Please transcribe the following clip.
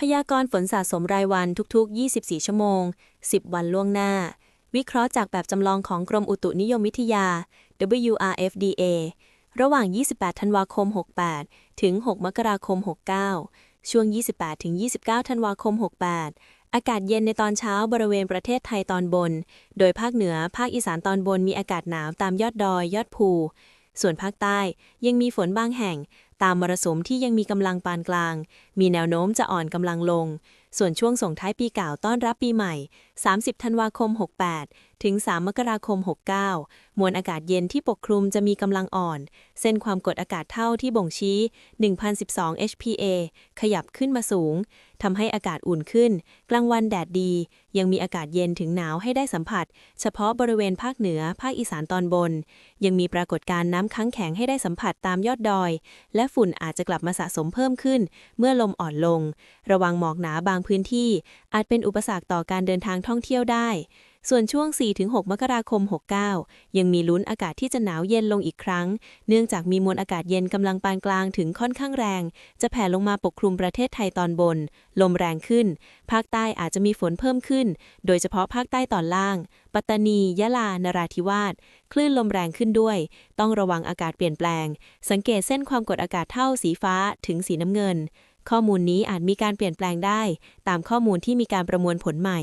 พยากรณ์ฝนสะสมรายวันทุก ๆ 24 ชั่วโมง 10 วันล่วงหน้า วิเคราะห์จากแบบจำลองของกรมอุตุนิยมวิทยา WRFDA ระหว่าง 28 ธันวาคม 68 ถึง 6 มกราคม 69 ช่วง 28 ถึง 29 ธันวาคม 68 อากาศเย็นในตอนเช้าบริเวณประเทศไทยตอนบน โดยภาคเหนือ ภาคอีสานตอนบนมีอากาศหนาวตามยอดดอย ยอดภู ส่วนภาคใต้ยังมีฝนบางแห่ง ตามมรสุมที่ยังมีกำลังปานกลาง มีแนวโน้มจะอ่อนกำลังลง ส่วนช่วงส่งท้ายปีเก่าต้อนรับปีใหม่ 30 ธันวาคม 68 ถึง 3 มกราคม 69 มวลอากาศเย็นที่ปกคลุมจะมีกำลังอ่อน เส้นความกดอากาศเท่าที่บ่งชี้ 1012 HPA ขยับขึ้นมาสูง ทำให้อากาศอุ่นขึ้น กลางวันแดดดี ยังมีอากาศเย็นถึงหนาวให้ได้สัมผัส เฉพาะบริเวณภาคเหนือ ภาคอีสานตอนบน ยังมีปรากฏการณ์น้ำค้างแข็งให้ได้สัมผัสตามยอดดอย และฝุ่นอาจจะกลับมาสะสมเพิ่มขึ้น เมื่อลมอ่อนลง ระวังหมอกหนาบางพื้นที่ อาจเป็นอุปสรรคต่อการเดินทางท่องเที่ยวได้ ส่วนช่วง 4-6 มกราคม 69 ยังมีลุ้นอากาศที่จะหนาวเย็นลงอีกครั้ง เนื่องจากมีมวลอากาศเย็นกำลังปานกลางถึงค่อนข้างแรง จะแผ่ลงมาปกคลุมประเทศไทยตอนบน ลมแรงขึ้น ภาคใต้อาจจะมีฝนเพิ่มขึ้น โดยเฉพาะภาคใต้ตอนล่าง ปัตตานี ยะลา นราธิวาส คลื่นลมแรงขึ้นด้วย ต้องระวังอากาศเปลี่ยนแปลง สังเกตเส้นความกดอากาศเท่าสีฟ้าถึงสีน้ำเงิน ข้อมูลนี้อาจมีการเปลี่ยนแปลงได้ ตามข้อมูลที่มีการประมวลผลใหม่